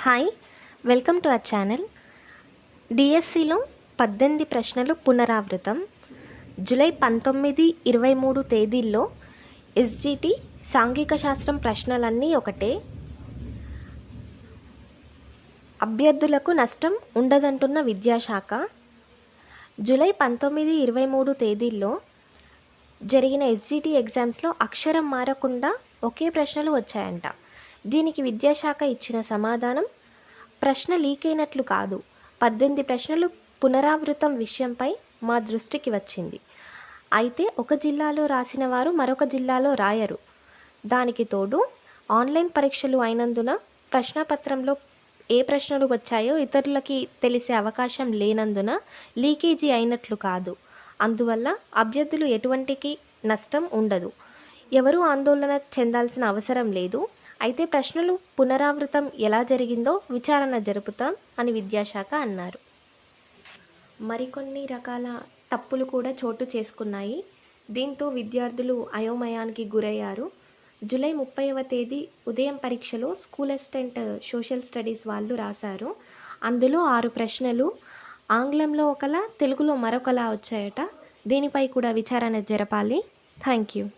Hi welcome to our channel డిఎస్సిలో పద్దెనిమిది ప్రశ్నలు పునరావృతం. జూలై పంతొమ్మిది ఇరవై మూడు తేదీల్లో ఎస్జిటి సాంఘిక శాస్త్రం ప్రశ్నలన్నీ ఒకటే. అభ్యర్థులకు నష్టం ఉండదంటున్న విద్యాశాఖ. జూలై పంతొమ్మిది ఇరవై మూడు తేదీల్లో జరిగిన ఎస్జిటి ఎగ్జామ్స్లో అక్షరం మారకుండా ఒకే ప్రశ్నలు వచ్చాయంట. దీనికి విద్యాశాఖ ఇచ్చిన సమాధానం ప్రశ్న లీక్ అయినట్లు కాదు. పద్దెనిమిది ప్రశ్నలు పునరావృతం విషయంపై మా దృష్టికి వచ్చింది. అయితే ఒక జిల్లాలో రాసిన వారు మరొక జిల్లాలో రాయరు. దానికి తోడు ఆన్లైన్ పరీక్షలు అయినందున ప్రశ్నపత్రంలో ఏ ప్రశ్నలు వచ్చాయో ఇతరులకి తెలిసే అవకాశం లేనందున లీకేజీ అయినట్లు కాదు. అందువల్ల అభ్యర్థులు ఎటువంటికి నష్టం ఉండదు. ఎవరూ ఆందోళన చెందాల్సిన అవసరం లేదు. అయితే ప్రశ్నలు పునరావృతం ఎలా జరిగిందో విచారణ జరుపుతాం అని విద్యాశాఖ అన్నారు. మరికొన్ని రకాల తప్పులు కూడా చోటు చేసుకున్నాయి. దీంతో విద్యార్థులు అయోమయానికి గురయ్యారు. జూలై ముప్పైవ తేదీ ఉదయం పరీక్షలో స్కూల్ అసిస్టెంట్ సోషల్ స్టడీస్ వాళ్ళు రాశారు. అందులో ఆరు ప్రశ్నలు ఆంగ్లంలో ఒకలా తెలుగులో మరొకలా వచ్చాయట. దీనిపై కూడా విచారణ జరపాలి. Thank you.